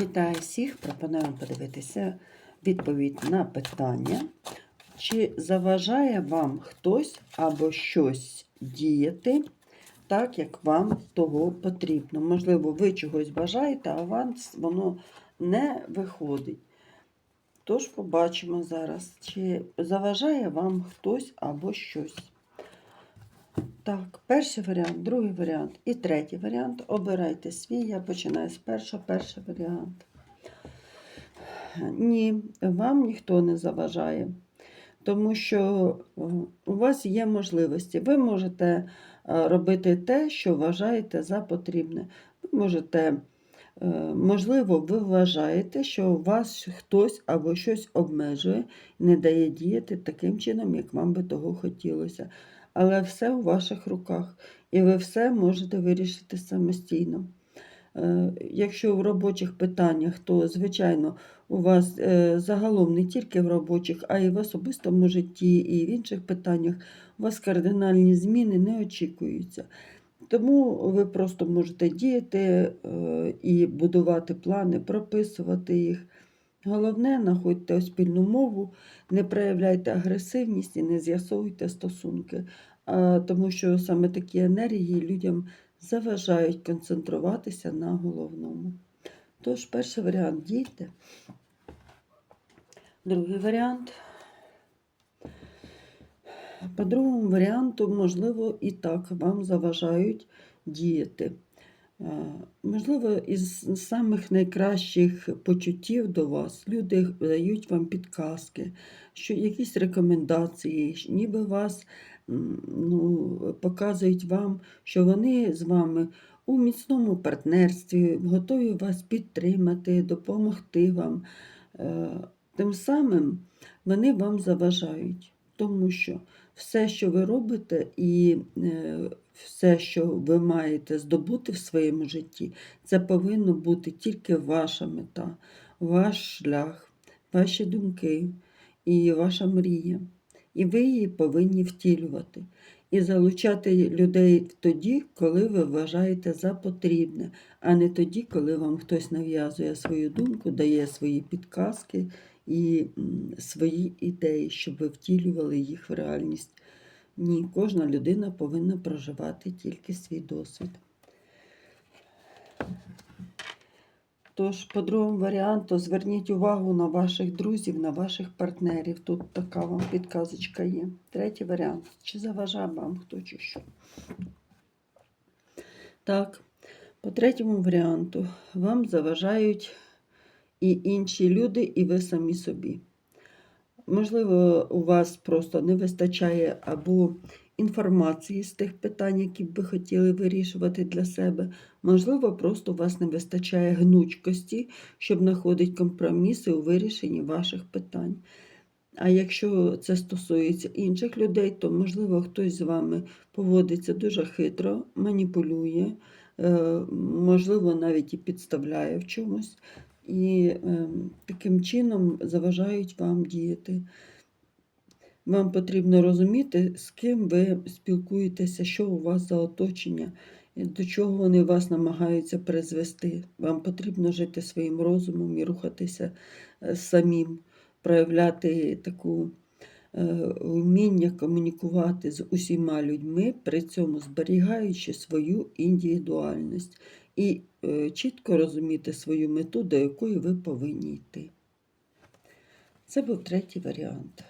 Вітаю всіх! Пропоную подивитися відповідь на питання. Чи заважає вам хтось або щось діяти так, як вам того потрібно? Можливо, ви чогось бажаєте, а вам воно не виходить. Тож побачимо зараз, чи заважає вам хтось або щось. Так, перший варіант, другий варіант і третій варіант. Обирайте свій. Я починаю з першого, перший варіант. Ні, вам ніхто не заважає, тому що е, у вас є можливості. Ви можете е, робити те, що вважаєте за потрібне. Ви можете, е, можливо, ви вважаєте, що вас хтось або щось обмежує, не дає діяти таким чином, як вам би того хотілося але все у ваших руках, і ви все можете вирішити самостійно. Е, Якщо в робочих питаннях, то, звичайно, у вас е, загалом не тільки в робочих, а й в особистому житті, і в інших питаннях у вас кардинальні зміни не очікуються. Тому ви просто можете діяти е, і будувати плани, прописувати їх. Головне, знаходьте спільну мову, не проявляйте агресивність і не з'ясовуйте стосунки, тому що саме такі енергії людям заважають концентруватися на головному. Тож, перший варіант дійте. Другий варіант. По другому варіанту, можливо, і так вам заважають діяти. Е, Можливо, із самих найкращих почуттів до вас люди дають вам підказки, що якісь рекомендації, ніби вас ну, показують вам, що вони з вами у міцному партнерстві, готові вас підтримати, допомогти вам. Е, Тим самим вони вам заважають, тому що все, що ви робите, і е, все, що ви маєте здобути в своєму житті, це повинно бути тільки ваша мета, ваш шлях, ваші думки і ваша мрія. І ви її повинні втілювати. І залучати людей тоді, коли ви вважаєте за потрібне, а не тоді, коли вам хтось нав'язує свою думку, дає свої підказки і свої ідеї, щоб ви втілювали їх в реальність. Ні, кожна людина повинна проживати тільки свій досвід. Тож, по другому варіанту, зверніть увагу на ваших друзів, на ваших партнерів. Тут така вам підказочка є. Третій варіант. Чи заважає вам хто чи що? Так, по третьому варіанту вам заважають і інші люди, і ви самі собі. Можливо, у вас просто не вистачає або інформації з тих питань, які б ви хотіли вирішувати для себе. Можливо, просто у вас не вистачає гнучкості, щоб знаходити компроміси у вирішенні ваших питань. А якщо це стосується інших людей, то, можливо, хтось з вами поводиться дуже хитро, маніпулює, е, можливо, навіть і підставляє в чомусь і е, таким чином заважають вам діяти. Вам потрібно розуміти, з ким ви спілкуєтеся, що у вас за оточення, до чого вони вас намагаються призвести. Вам потрібно жити своїм розумом і рухатися е, самим, проявляти таку вміння комунікувати з усіма людьми, при цьому зберігаючи свою індивідуальність і е, чітко розуміти свою мету, до якої ви повинні йти. Це був третій варіант.